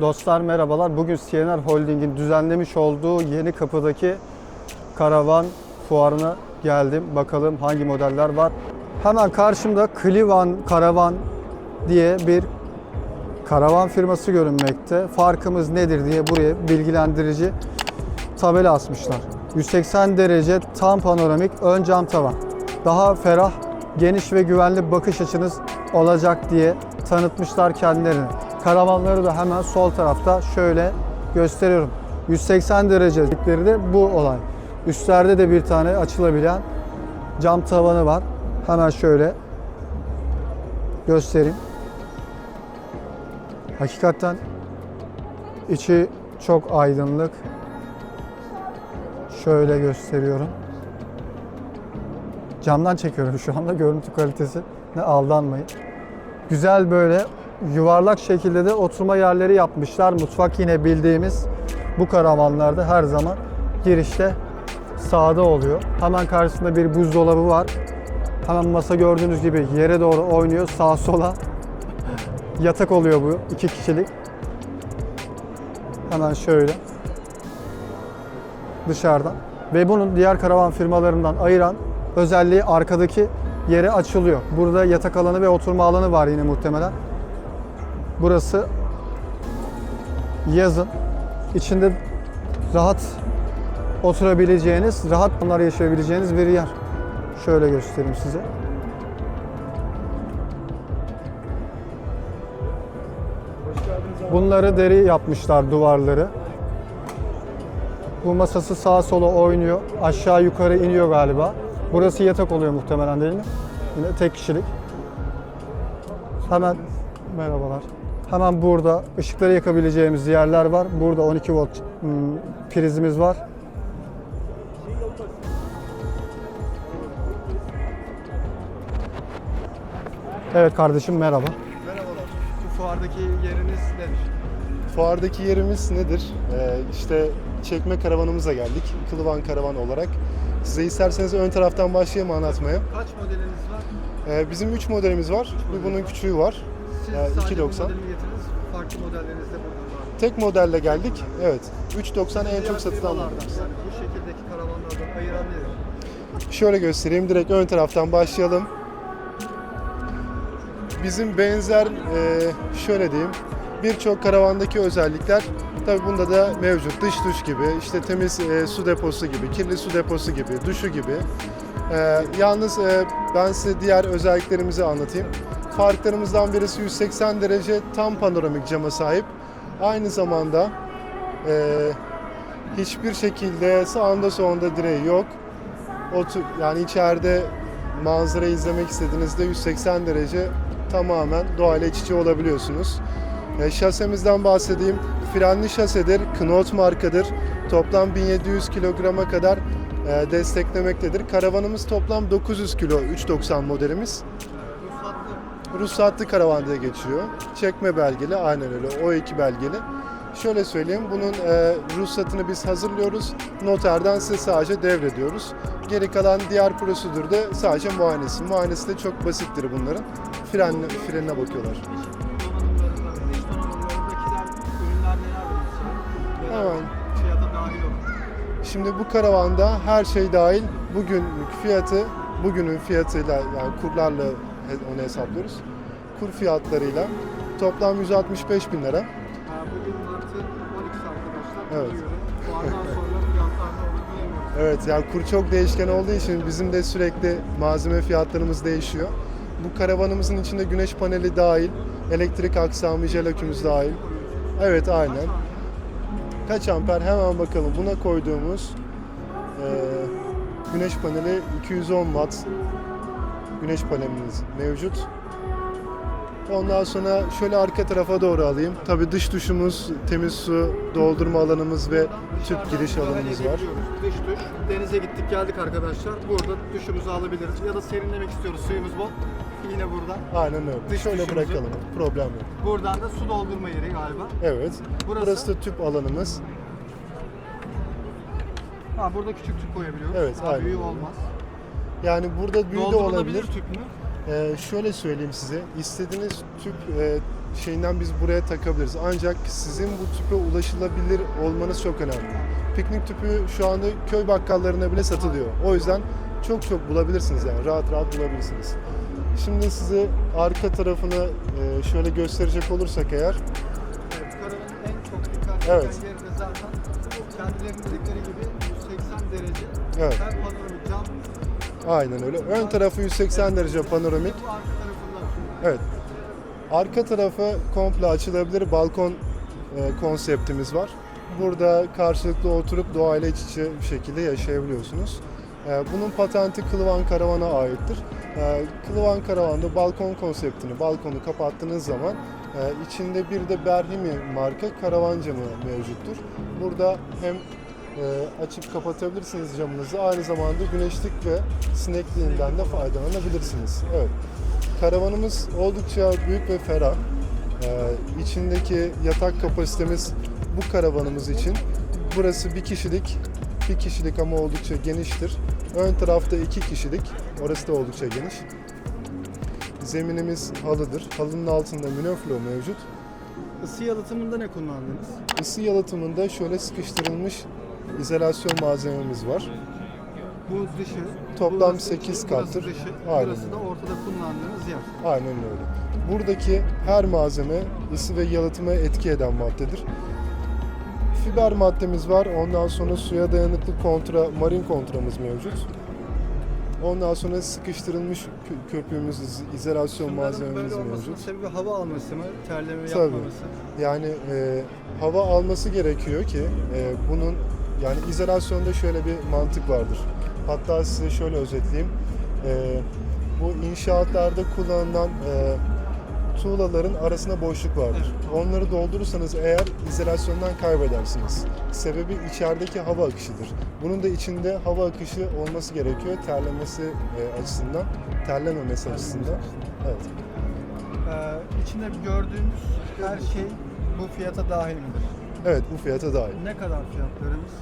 Dostlar merhabalar. Bugün CNR Holding'in düzenlemiş olduğu yeni kapıdaki karavan fuarına geldim. Bakalım hangi modeller var. Hemen karşımda Clivan Karavan diye bir karavan firması görünmekte. Farkımız nedir diye buraya bilgilendirici tabela asmışlar. 180 derece tam panoramik ön cam tavan. Daha ferah, geniş ve güvenli bakış açınız olacak diye tanıtmışlar kendilerini. Karavanları da hemen sol tarafta şöyle gösteriyorum. 180 derecelikleri de bu olay. Üstlerde de bir tane açılabilen cam tavanı var. Hemen şöyle göstereyim. Hakikaten içi çok aydınlık. Şöyle gösteriyorum. Camdan çekiyorum şu anda görüntü kalitesi. Ne aldanmayın. Güzel böyle yuvarlak şekilde de oturma yerleri yapmışlar. Mutfak yine bildiğimiz bu karavanlarda her zaman girişte sağda oluyor. Hemen karşısında bir buzdolabı var. Hemen masa gördüğünüz gibi yere doğru oynuyor sağa sola. Yatak oluyor bu iki kişilik. Hemen şöyle dışarıdan. Ve bunun diğer karavan firmalarından ayıran özelliği arkadaki yere açılıyor. Burada yatak alanı ve oturma alanı var yine muhtemelen. Burası yazın içinde rahat oturabileceğiniz, rahat bunlar yaşayabileceğiniz bir yer. Şöyle göstereyim size. Bunları deri yapmışlar duvarları. Bu masası sağa sola oynuyor. Aşağı yukarı iniyor galiba. Burası yatak oluyor muhtemelen değil mi? Yine tek kişilik. Hemen merhabalar. Hemen burada ışıkları yakabileceğimiz yerler var. Burada 12 volt hmm, prizimiz var. Evet kardeşim merhaba. Merhabalar. Bu fuardaki yeriniz nedir? Fuardaki yerimiz nedir? Ee, işte çekme karavanımıza geldik. Kılıvan karavan olarak. Size isterseniz ön taraftan başlayayım anlatmaya. Kaç modeliniz var? Ee, bizim 3 modelimiz var. Bir bunun küçüğü var. Siz Ee, sadece bu 2.90. modeli mi getirdiniz? Farklı modelleriniz de burada var. Tek modelle geldik. Evet. 3.90 en çok satılan bu şekildeki karavanlardan ayıran nedir? Şöyle göstereyim. Direkt ön taraftan başlayalım. Bizim benzer e, şöyle diyeyim birçok karavandaki özellikler tabi bunda da mevcut. Dış duş gibi, işte temiz e, su deposu gibi, kirli su deposu gibi, duşu gibi. E, yalnız e, ben size diğer özelliklerimizi anlatayım. Farklarımızdan birisi 180 derece tam panoramik cama sahip. Aynı zamanda e, hiçbir şekilde sağında solunda direği yok. Otur, yani içeride manzara izlemek istediğinizde 180 derece tamamen doğayla iç içe olabiliyorsunuz. E, şasemizden bahsedeyim. Frenli şasedir, Knot markadır. Toplam 1700 kilograma kadar e, desteklemektedir. Karavanımız toplam 900 kilo, 390 modelimiz. Ruhsatlı. Karavan diye geçiyor. Çekme belgeli, aynen öyle. O2 belgeli. Şöyle söyleyeyim, bunun e, ruhsatını biz hazırlıyoruz. Noterden size sadece devrediyoruz. Geri kalan diğer prosedürde sadece muayenesi. Muayenesi de çok basittir bunların. Fren, frenine bakıyorlar. Hemen. Şimdi bu karavanda her şey dahil bugünlük fiyatı, bugünün fiyatıyla yani kurlarla onu hesaplıyoruz. Kur fiyatlarıyla toplam 165 bin lira. Bugün Mart'ın 12'si arkadaşlar. Evet. Biliyorum. Fuardan sonra fiyatlar ne olur bilemiyoruz. Evet yani kur çok değişken olduğu için bizim de sürekli malzeme fiyatlarımız değişiyor. Bu karavanımızın içinde güneş paneli dahil, elektrik aksamı, jelakümüz dahil. Evet aynen. Kaç amper hemen bakalım. Buna koyduğumuz eee, güneş paneli 210 watt güneş panelimiz mevcut. Ondan sonra şöyle arka tarafa doğru alayım. Tabii dış duşumuz, temiz su doldurma alanımız ve tüp giriş alanımız var. Dış duş. Denize gittik geldik arkadaşlar. Burada duşumuzu alabiliriz. Ya da serinlemek istiyoruz suyumuz bol. Yine burada. Aynen öyle. Dış Şöyle duşumuzu- bırakalım. Problem yok. Buradan da su doldurma yeri galiba. Evet. Burası? Burası, da tüp alanımız. Ha burada küçük tüp koyabiliyoruz. Evet, ha, aynen. Büyüğü olmaz. Yani burada büyü de olabilir. tüp mü? Ee, şöyle söyleyeyim size. İstediğiniz tüp e, şeyinden biz buraya takabiliriz. Ancak sizin bu tüpe ulaşılabilir olmanız çok önemli. Piknik tüpü şu anda köy bakkallarına bile satılıyor. O yüzden çok çok bulabilirsiniz yani rahat rahat bulabilirsiniz. Şimdi size arka tarafını e, şöyle gösterecek olursak eğer Evet, karavanın en çok dikkat çeken Evet. yeri de zaten kendilerinin dedikleri gibi 180 derece Evet. hem panoramik cam aynen öyle. Ön tarafı 180 derece panoramik. Evet. Arka tarafı komple açılabilir balkon e, konseptimiz var. Burada karşılıklı oturup doğayla iç içe bir şekilde yaşayabiliyorsunuz. E, bunun patenti Kılıvan Karavan'a aittir. E, Kılıvan Karavan'da balkon konseptini, balkonu kapattığınız zaman içinde bir de Berhimi marka karavan camı mevcuttur. Burada hem açıp kapatabilirsiniz camınızı. Aynı zamanda güneşlik ve sinekliğinden de faydalanabilirsiniz. Evet. Karavanımız oldukça büyük ve ferah. Ee, içindeki yatak kapasitemiz bu karavanımız için. Burası bir kişilik, bir kişilik ama oldukça geniştir. Ön tarafta iki kişilik, orası da oldukça geniş. Zeminimiz halıdır. Halının altında minoflo mevcut. Isı yalıtımında ne kullandınız? Isı yalıtımında şöyle sıkıştırılmış izolasyon malzememiz var. Bu dışı. Toplam burası sekiz içi, kattır. Burası dışı. Aynen Burası da ortada kullandığınız yer. Aynen öyle. Buradaki her malzeme ısı ve yalıtıma etki eden maddedir. Fiber maddemiz var. Ondan sonra suya dayanıklı kontra, marin kontramız mevcut. Ondan sonra sıkıştırılmış kö- köpüğümüz, iz- izolasyon malzememiz böyle mevcut. sebebi hava alması mı? Terleme Tabii. yapmaması. Yani e, hava alması gerekiyor ki e, bunun yani izolasyonda şöyle bir mantık vardır. Hatta size şöyle özetleyeyim. E, bu inşaatlarda kullanılan e, tuğlaların arasında boşluk vardır. Onları doldurursanız eğer izolasyondan kaybedersiniz. Sebebi içerideki hava akışıdır. Bunun da içinde hava akışı olması gerekiyor terlemesi e, açısından, terlememesi açısından. Evet. Ee, içinde gördüğümüz her şey bu fiyata dahil midir? Evet bu fiyata dahil. Ne kadar fiyatlarımız?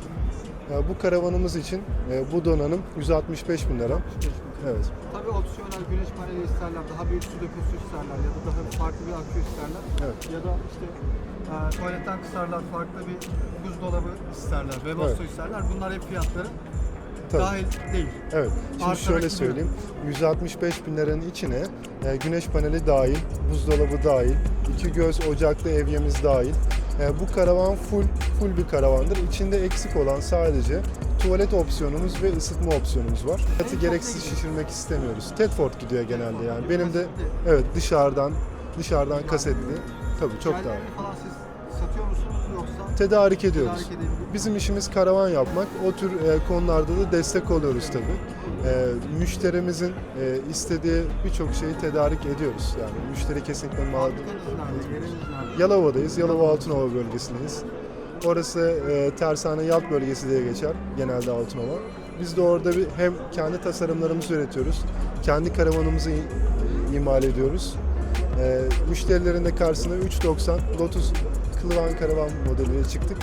Ya bu karavanımız için e, bu donanım 165 bin lira. Evet. Tabii opsiyonel güneş paneli isterler, daha büyük su deposu isterler ya da daha farklı bir akü isterler. Evet. Ya da işte e, tuvaletten kısarlar, farklı bir buzdolabı isterler, Webasto Evet. isterler. Bunlar hep fiyatları Tabii. dahil değil. Evet. Şimdi Artarak şöyle gidiyor. söyleyeyim. 165 bin liranın içine e, güneş paneli dahil, buzdolabı dahil, iki göz ocaklı evyemiz dahil. E, bu karavan full full bir karavandır. İçinde eksik olan sadece tuvalet opsiyonumuz ve ısıtma opsiyonumuz var. Fiyatı gereksiz şişirmek istemiyoruz. Tedford gidiyor genelde yani. Benim de evet dışarıdan dışarıdan kasetli. Tabii çok daha. Yerlerini falan siz satıyor musunuz Tedarik ediyoruz. Bizim işimiz karavan yapmak. O tür e, konularda da destek oluyoruz tabii. E, müşterimizin e, istediği birçok şeyi tedarik ediyoruz. Yani müşteri kesinlikle mağdur. Yalova'dayız. Yalova Altınova bölgesindeyiz. Orası e, Tersane Yalt bölgesi diye geçer genelde Altınova. Biz de orada bir, hem kendi tasarımlarımızı üretiyoruz, kendi karavanımızı imal ediyoruz. E, müşterilerin de karşısına 390 Lotus Kılıvan karavan modeliyle çıktık.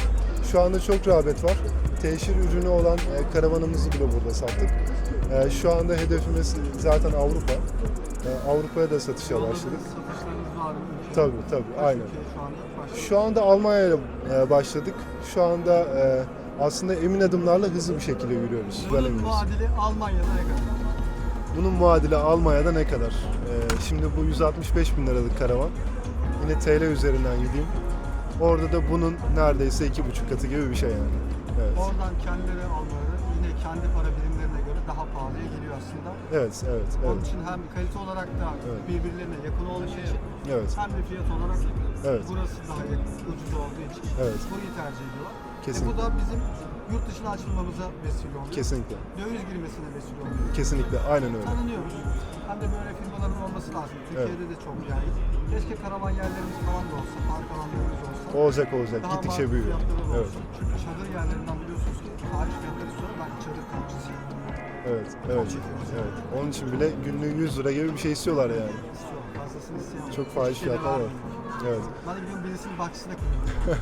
Şu anda çok rağbet var. Teşhir ürünü olan e, karavanımızı bile burada sattık. E, şu anda hedefimiz zaten Avrupa. E, Avrupa'ya da satışa başladık. Tabii tabii aynen. ülkeye şu anda Almanya'ya başladık. Şu anda aslında emin adımlarla hızlı bir şekilde yürüyoruz. Bunun muadili Almanya'da ne kadar? Bunun muadili Almanya'da ne kadar? Şimdi bu 165 bin liralık karavan. Yine TL üzerinden gideyim. Orada da bunun neredeyse iki buçuk katı gibi bir şey yani. Evet. Oradan kendileri almaları yine kendi para birimlerine göre daha pahalıya geliyor aslında. Evet, evet, Onun evet. için hem kalite olarak da Evet. birbirlerine yakın olduğu için Evet, hem de fiyat olarak Evet. burası daha yakın, ucuz olduğu için Evet. burayı tercih ediyorlar. E bu kesinlikle. da bizim yurt dışına açılmamıza vesile oluyor. Kesinlikle. Döviz girmesine vesile oluyor. Kesinlikle. Aynen öyle. Tanınıyoruz. Hem de böyle firmaların olması lazım. Türkiye'de de çok yani. Keşke karavan yerlerimiz falan da olsa, park alanlarımız olsa. Olacak olacak. Daha Gittikçe makul büyüyor. fiyatları da Evet. olsun. Çünkü çadır yerlerinden biliyorsunuz ki tarih fiyatları sonra ben çadır kampçısıyım. Evet, evet. Evet. Onun için bile günlüğü 100 lira gibi bir şey istiyorlar yani. İstiyorum. Fazlasını isteyen. Çok fahiş Hiçbir şey de fiyatlar var. vermiyorum. Evet. Ben de gidiyorum birisinin bahçesine koyuyorum.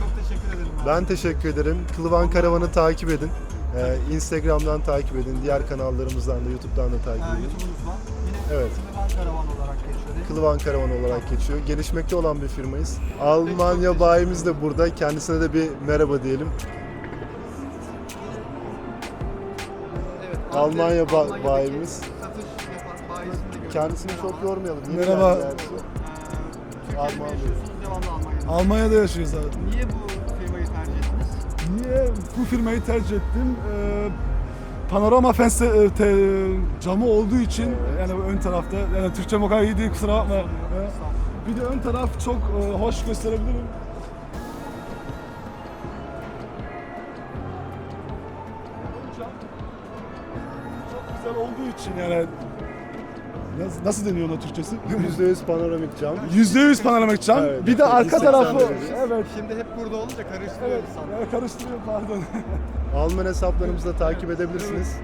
Çok teşekkür ederim. abi. Ben teşekkür ederim. Kılıvan Karavan'ı takip edin. Ee, Instagram'dan takip edin. Diğer kanallarımızdan da YouTube'dan da takip Ee, edin. YouTube'umuz var. Yine Evet. Klivan Karavan olarak geçiyor değil mi? Kılıvan Karavan olarak geçiyor. Gelişmekte olan bir firmayız. Almanya bayimiz de burada. Kendisine de bir merhaba diyelim. Evet. Almanya ba- bayimiz. Kendisini çok yormayalım. Merhaba. geldi gerçi. Türkiye'de Alman Bey. yaşıyorsunuz, devamlı Almanya'da. Almanya'da yaşıyoruz abi. Niye bu firmayı tercih ettiniz? Niye bu firmayı tercih ettim? Ee, panorama fense e, te- camı olduğu için yani ön tarafta yani Türkçem o kadar iyi değil kusura bakma. Ee, Bir de ön taraf çok e, hoş gösterebilirim. Ön cam Çok güzel olduğu için yani nasıl, nasıl deniyor ona Türkçesi? %100 panoramik cam. %100 panoramik cam. Evet, bir de arka 180 tarafı evet. Şimdi hep burada olunca karıştırıyor Evet, insanlar. evet karıştırıyor pardon. Alman hesaplarımızı da takip edebilirsiniz.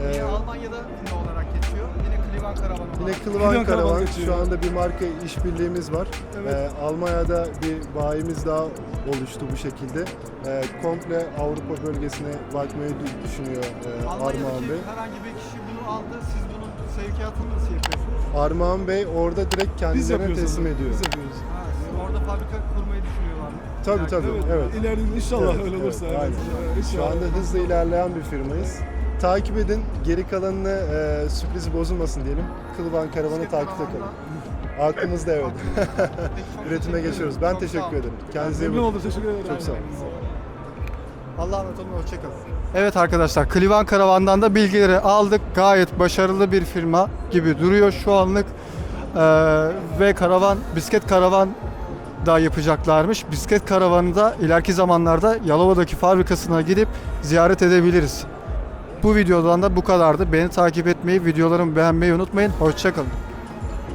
Yine Ee, Almanya'da firma olarak geçiyor. Yine Klivan Karavan olarak. Yine Kılıvan Kılıvan Karavan Karavan geçiyor. şu anda bir marka işbirliğimiz var. Evet. Ee, Almanya'da bir bayimiz daha oluştu bu şekilde. Ee, komple Avrupa bölgesine bakmayı dü- düşünüyor e, Armağan Almanya'daki Bey. herhangi bir kişi bunu aldı. Siz bunun sevkiyatını nasıl yapıyorsunuz? Armağan Bey orada direkt kendilerine yapıyoruz. teslim onu, ediyor. Biz yapıyoruz. Ha, siz orada fabrika kurmayı düşünüyorlar mı? Tabii tabii. Evet. İleride inşallah Evet, öyle evet, olursa. Aynen. evet, Şu anda hızla ilerleyen bir firmayız. Takip edin. Geri kalanını e, sürprizi bozulmasın diyelim. Kılıvan Karavan'ı takipte kalın. Aklımızda evet. Üretime geçiyoruz. Ben teşekkür ederim. Kendinize iyi Memnun bakın. oldum. Teşekkür ederim. Çok sağ olun. Allah'a emanet olun. Hoşçakalın. Evet arkadaşlar Klivan Karavan'dan da bilgileri aldık. Gayet başarılı bir firma gibi duruyor şu anlık. Ee, ve karavan, bisiklet karavan da yapacaklarmış. Bisiklet karavanı da ileriki zamanlarda Yalova'daki fabrikasına gidip ziyaret edebiliriz. Bu videodan da bu kadardı. Beni takip etmeyi, videolarımı beğenmeyi unutmayın. Hoşçakalın.